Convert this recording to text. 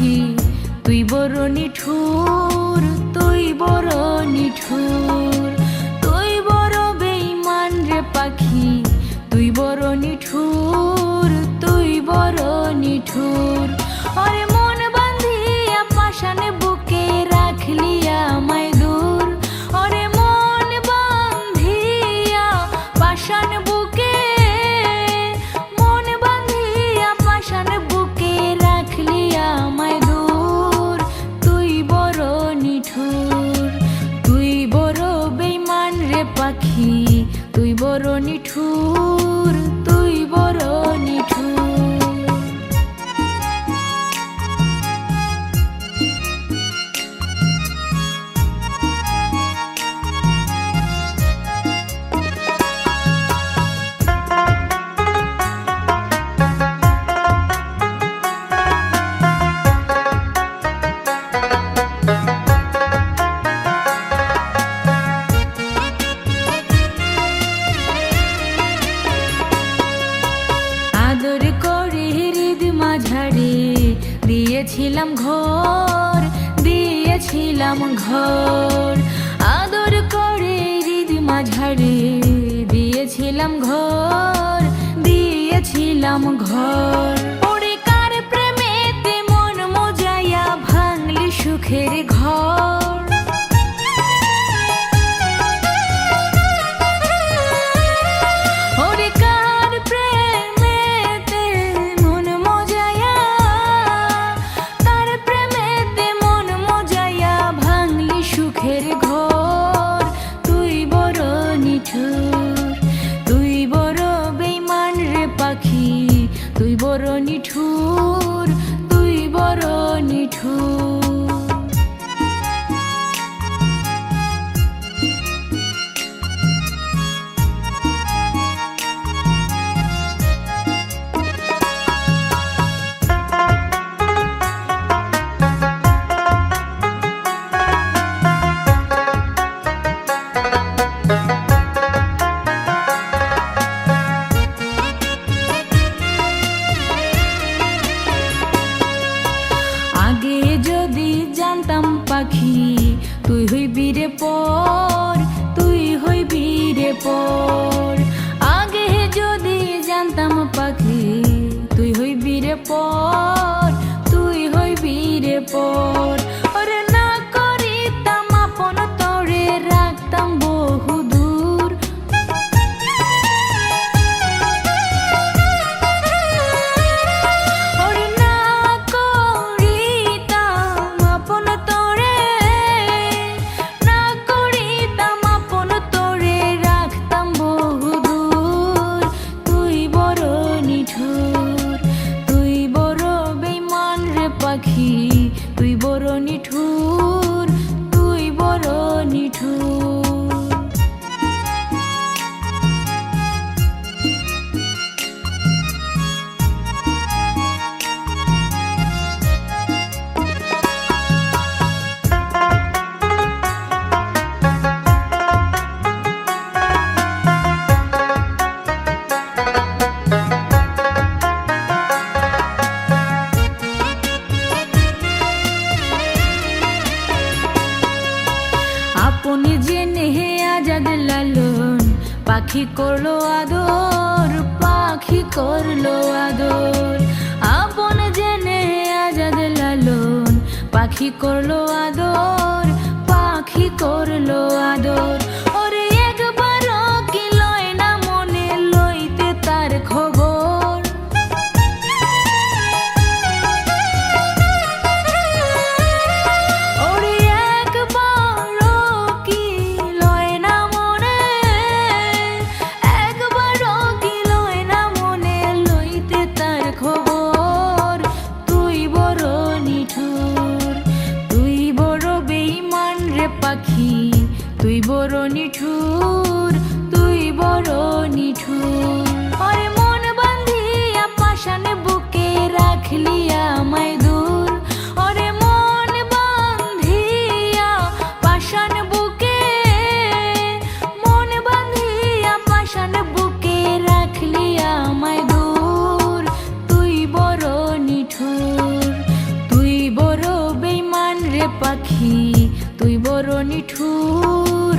পাখি তুই বরণী নিঠুর তুই বরণী নিঠুর মাঝারে দিয়েছিলাম ঘর দিয়েছিলাম ঘর। আদর করে হৃদ ঝাড়ি দিয়েছিলাম ঘর দিয়েছিলাম ঘর। পরে কার প্রেমেতে মন মজাইয়া ভাঙলি সুখের ঘর। রে পর, তুই হইবি রে পর। আগে যদি জানতাম পাখি, তুই হইবি রে পর, তুই হইবি রে পর। নিঠুর আপনি জেনে হে আজাদ লালন? পাখি করল আদর, পাখি করল আদর। আপন জেনে হে আজাদ লালন? পাখি করল আদর, পাখি করল আদর। নিঠুর, তুই বড় নিঠুর। ওরে মন বান্ধিয়া পাশানে বুকে রাখলি আমায় দূর। ওরে মন বান্ধিয়া পাশান বুকে, মন বান্ধিয়া পাশান বুকে রাখলি আমায় দূর। তুই বড় নিঠুর, তুই বড় বেইমান রে পাখি, তুই বড় নিঠুর।